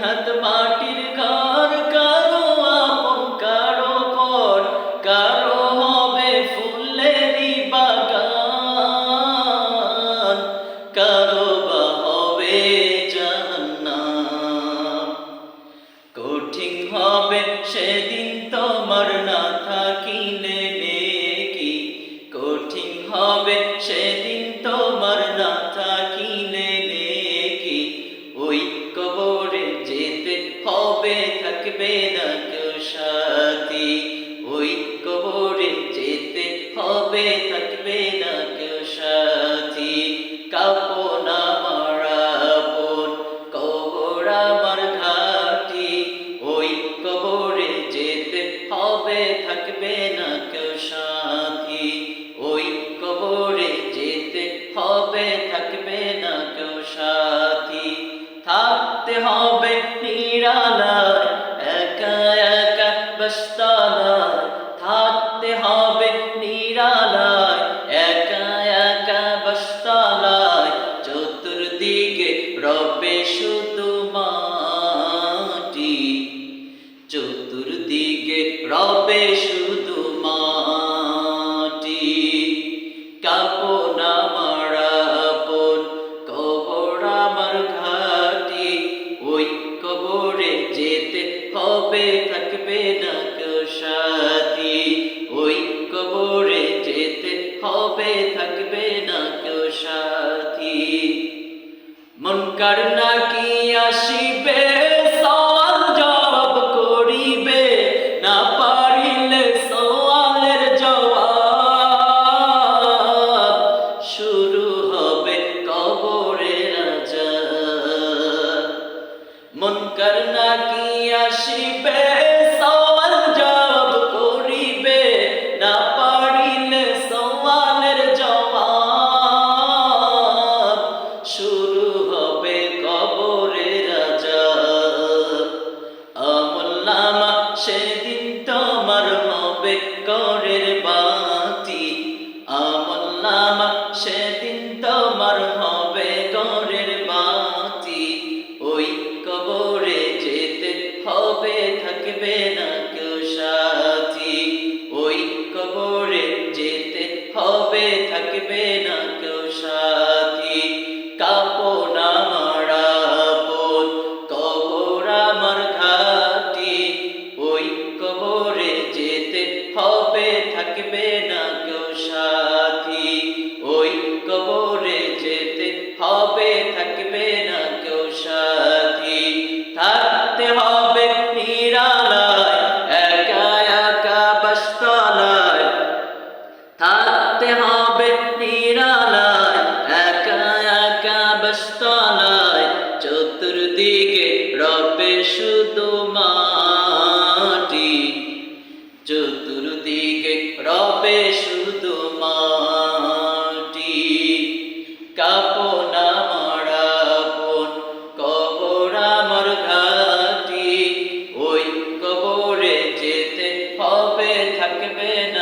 হাত মাটির ঘর, কারও আপন, কারও পর কারও হবে ফুলেরই বাগান, কারও বা হবে জান্নাত কঠিন হবে সেদিন হবে থাকবে না কেউ সাথী। ওই কবরে যেতে হবে, থাকবে না কেউ সাথী। থাকতে হবে নিরালায়, একা একা বস্তালায় থাকতে হবে রবে শুধু মাটি, কাপনা মারাপন কবর আমার ঘাটি। ওই কবরে যেতে হবে, থাকবে না কেউ সাথী। ওই কবরে যেতে হবে, থাকবে না কেউ সাথী। মনকার নাকি আসিবে? মনকার নাকি আসিবে বস্তলায় চতুর্দিকে রবে শুধু মাটি। চতুর্দিকে রবে শুধু মাটি। কাপনা মারাপন কবর আমার ঘাটি। ওই কবরে যেতে হবে, থাকবে না